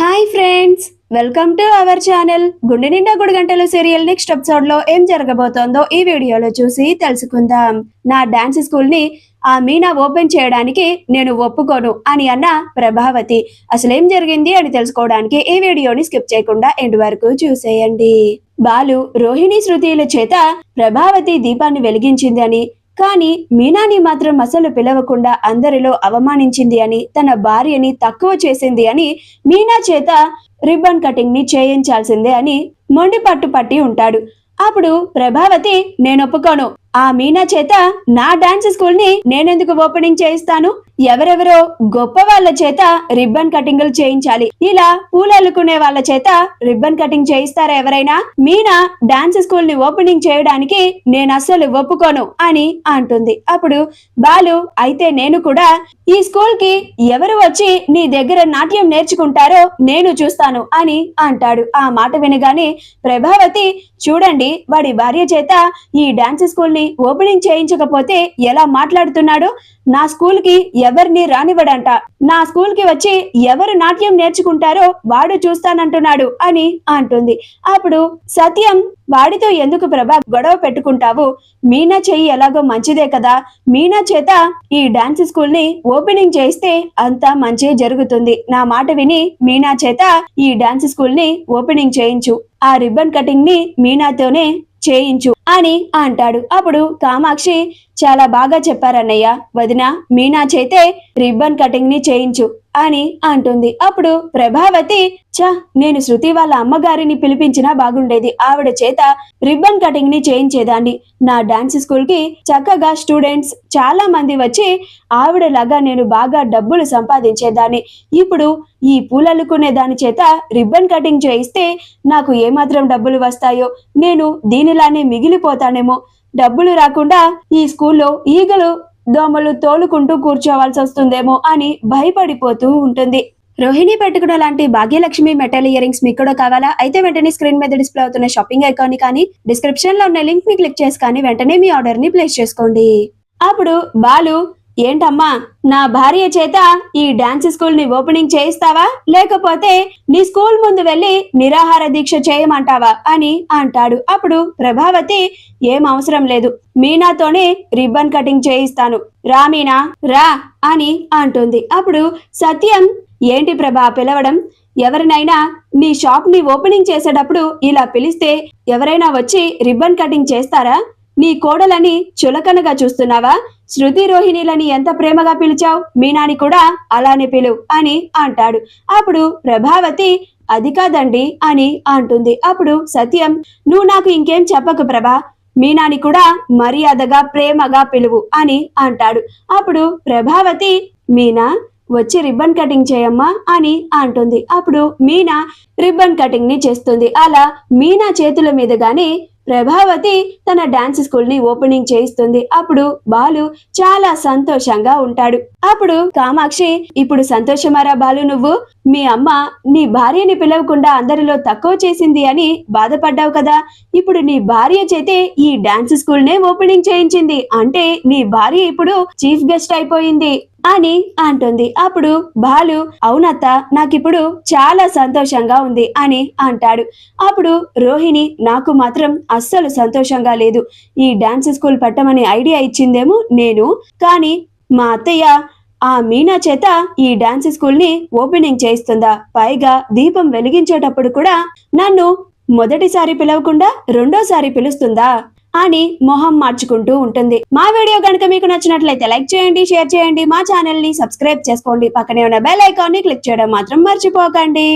Hi friends welcome to our channel. గుండె నిండా గుడి గంటలు సీరియల్ నెక్స్ట్ ఎపిసోడ్లో ఏం జరగబోతోందో ఈ వీడియోలో చూసి తెలుసుకుందాం. నా డాన్స్ స్కూల్ని ఆ మీనా ఓపెన్ చేయడానికి నేను ఒప్పుకోను అని అన్న ప్రభావతి. అసలేం జరిగింది అని తెలుసుకోవడానికి ఈ వీడియోని స్కిప్ చేయకుండా ఎండ్ వరకు చూసేయండి. బాలు రోహిణి శృతిల చేత ప్రభావతి దీపాన్ని వెలిగించింది అని కానీ మీనాని మాత్రం అసలు పిలవకుండా అందరిలో అవమానించింది అని తన భార్యని తక్కువ చేసింది అని మీనా చేత రిబ్బన్ కటింగ్ని చేయించాల్సిందే అని మొండి పట్టు పట్టి ఉంటాడు. అప్పుడు ప్రభావతి నేను ఒప్పుకోను. ఆ మీనా చేత నా డాన్స్ స్కూల్ని నేనెందుకు ఓపెనింగ్ చేయిస్తాను? ఎవరెవరో గొప్ప వాళ్ళ చేత రిబ్బన్ కటింగ్లు చేయించాలి. ఇలా పూలల్లుకునే వాళ్ళ చేత రిబ్బన్ కటింగ్ చేయిస్తారా ఎవరైనా? మీనా డాన్స్ స్కూల్ని ఓపెనింగ్ చేయడానికి నేను అస్సలు ఒప్పుకోను అని అంటుంది. అప్పుడు బాలు అయితే నేను కూడా ఈ స్కూల్కి ఎవరు వచ్చి నీ దగ్గర నాట్యం నేర్చుకుంటారో నేను చూస్తాను అని అంటాడు. ఆ మాట వినగానే ప్రభావతి చూడండి వాడి భార్య చేత ఈ డాన్స్ స్కూల్ని ఓపెనింగ్ చేయించకపోతే ఎలా మాట్లాడుతున్నాడు నా స్కూల్కి ఎవరిని రానివ్వడంట. నా స్కూల్కి వచ్చి ఎవరు నాట్యం నేర్చుకుంటారో వాడు చూస్తానంటున్నాడు అని అంటుంది. అప్పుడు సత్యం వాడితో ఎందుకు ప్రభా గొడవ పెట్టుకుంటావు? మీనా చెయ్యి ఎలాగో మంచిదే కదా. మీనా చేత ఈ డాన్స్ స్కూల్ని ఓపెనింగ్ చేస్తే అంతా మంచి జరుగుతుంది. నా మాట విని మీనా చేత ఈ డాన్స్ స్కూల్ని ఓపెనింగ్ చేయించు. ఆ రిబ్బన్ కటింగ్ని మీనాతోనే చేయించు. అని అంటాడు. అప్పుడు కామాక్షి చాలా బాగా చెప్పారన్నయ్య. వదిన మీనా చేతే రిబ్బన్ కటింగ్ని చేయించు అని అంటుంది. అప్పుడు ప్రభావతి చ నేను శృతి వాళ్ళ అమ్మగారిని పిలిపించినా బాగుండేది. ఆవిడ చేత రిబ్బన్ కటింగ్ని చేయించేదాన్ని. నా డాన్స్ స్కూల్కి చక్కగా స్టూడెంట్స్ చాలా మంది వచ్చి ఆవిడలాగా నేను బాగా డబ్బులు సంపాదించేదాన్ని. ఇప్పుడు ఈ పూలలుకునే దాని చేత రిబ్బన్ కటింగ్ చేయిస్తే నాకు ఏమాత్రం డబ్బులు వస్తాయో నేను దీనిలానే మిగిలి మిగిలిపోతానేమో డబ్బులు రాకుండా ఈ స్కూల్లో ఈగలు దోమలు తోలుకుంటూ కూర్చోవాల్సి వస్తుందేమో అని భయపడిపోతూ ఉంటుంది. రోహిణి పెట్టుకున్న లాంటి భాగ్యలక్ష్మి మెటల్ ఇయరింగ్స్ మీకు కూడా కావాలా? అయితే వెంటనే స్క్రీన్ మీద డిస్ప్లే అవుతున్న షాపింగ్ ఐకాన్ కానీ డిస్క్రిప్షన్లో ఉన్న లింక్ని క్లిక్ చేసి కానీ వెంటనే మీ ఆర్డర్ని ప్లేస్ చేసుకోండి. అప్పుడు బాలు ఏంటమ్మా నా భార్య చేత ఈ డాన్స్ స్కూల్ని ఓపెనింగ్ చేయిస్తావా? లేకపోతే నీ స్కూల్ ముందు వెళ్ళి నిరాహార దీక్ష చేయమంటావా అని అంటాడు. అప్పుడు ప్రభావతి ఏం అవసరం లేదు మీనాతోనే రిబ్బన్ కటింగ్ చేయిస్తాను. రా మీనా రా అని అంటుంది. అప్పుడు సత్యం ఏంటి ప్రభా పిలవడం? ఎవరినైనా నీ షాప్ని ఓపెనింగ్ చేసేటప్పుడు ఇలా పిలిస్తే ఎవరైనా వచ్చి రిబ్బన్ కటింగ్ చేస్తారా? నీ కోడలని చులకనగా చూస్తున్నావా? శృతి రోహిణిలని ఎంత ప్రేమగా పిలిచావు? మీనాని కూడా అలానే పిలువు అని అంటాడు. అప్పుడు ప్రభావతి అది కాదండి అని అంటుంది. అప్పుడు సత్యం నువ్వు నాకు ఇంకేం చెప్పకు ప్రభా. మీనాని కూడా మర్యాదగా ప్రేమగా పిలువు అని అంటాడు. అప్పుడు ప్రభావతి మీనా వచ్చి రిబ్బన్ కటింగ్ చేయమ్మా అని అంటుంది. అప్పుడు మీనా రిబ్బన్ కటింగ్ని చేస్తుంది. అలా మీనా చేతుల మీదుగానే ప్రభావతి తన డాన్స్ స్కూల్ని ఓపెనింగ్ చేయిస్తుంది. అప్పుడు బాలు చాలా సంతోషంగా ఉంటాడు. అప్పుడు కామాక్షి ఇప్పుడు సంతోషమారా బాలు నువ్వు? మీ అమ్మ నీ భార్యని పిలవకుండా అందరిలో తక్కువ చేసింది అని బాధపడ్డావు కదా. ఇప్పుడు నీ భార్య చేతే ఈ డాన్స్ స్కూల్ నే ఓపెనింగ్ చేయించింది. అంటే నీ భార్య ఇప్పుడు చీఫ్ గెస్ట్ అయిపోయింది. అని అంటుంది. అప్పుడు బాలు అవునత్త నాకిప్పుడు చాలా సంతోషంగా ఉంది అని అంటాడు. అప్పుడు రోహిణి నాకు మాత్రం అస్సలు సంతోషంగా లేదు. ఈ డాన్స్ స్కూల్ పెట్టమని ఐడియా ఇచ్చిందేమో నేను. కానీ మా అత్తయ్య ఆ మీనా చేత ఈ డాన్స్ స్కూల్ని ఓపెనింగ్ చేయిస్తుందా. పైగా దీపం వెలిగించేటప్పుడు కూడా నన్ను మొదటిసారి పిలవకుండా రెండోసారి పిలుస్తుందా. అని మొహం మార్చుకుంటూ ఉంటుంది. మా వీడియో కనుక మీకు నచ్చినట్లయితే లైక్ చేయండి షేర్ చేయండి. మా ఛానల్ని సబ్స్క్రైబ్ చేసుకోండి. పక్కనే ఉన్న బెల్ ఐకాన్ని క్లిక్ చేయడం మాత్రం మర్చిపోకండి.